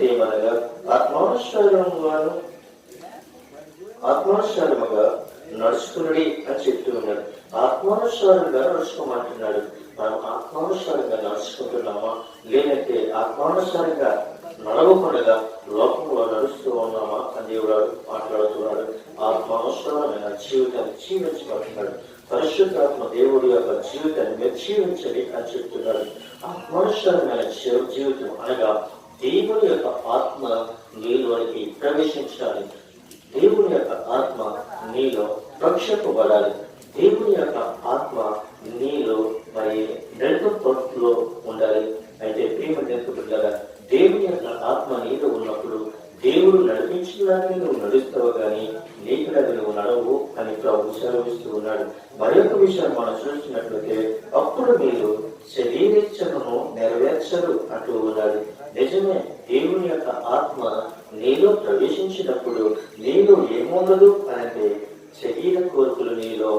ఏమనగా ఆత్మానుష్ఠానముగాను ఆత్మానుష్ఠానముగా నడుచుకునుడి అని చెప్తూ ఉన్నాడు. ఆత్మానుష్ఠానంగా నడుచుకోమంటున్నాడు. మనం ఆత్మానుష్ఠానంగా నడుచుకుంటున్నామా? లేదంటే ఆత్మానుష్ఠానంగా నడవకుండా లోకంలో నడుస్తూ ఉన్నామా అని దేవుడు మాట్లాడుతున్నాడు. ఆత్మానుష్ఠానమైన జీవితాన్ని జీవించబడుతున్నాడు పరిశుద్ధాత్మ దేవుడి యొక్క జీవితాన్ని మీరు జీవించండి అని చెప్తున్నాడు. ఆత్మానుష్ఠానమైన జీవితం అనగా దేవుని యొక్క ఆత్మ నీలోనికి ప్రవేశించాలి దేవుని యొక్క ఆత్మ నీలో రక్షింపబడాలి దేవుని యొక్క ఆత్మ నీలో మరి నడిపట్లో ఉండాలి. అయితే ప్రేమ నేర్పుతుండగా దేవుని యొక్క ఆత్మ నీలో ఉన్నప్పుడు దేవుడు నడిపించడానికి నువ్వు నడుస్తావు కానీ నీకు నువ్వు నడవు అని ప్రభు సెలవిస్తూ ఉన్నాడు. మరొక విషయం మనం చూసినట్లయితే అప్పుడు మీరు మెస్సరు అంటూ ఉన్నాడు నిజమే దేవుని యొక్క ఆత్మ నీలో ప్రవేశించినప్పుడు నీలో ఏముండదు అంటే శరీర కోరికలు నీలో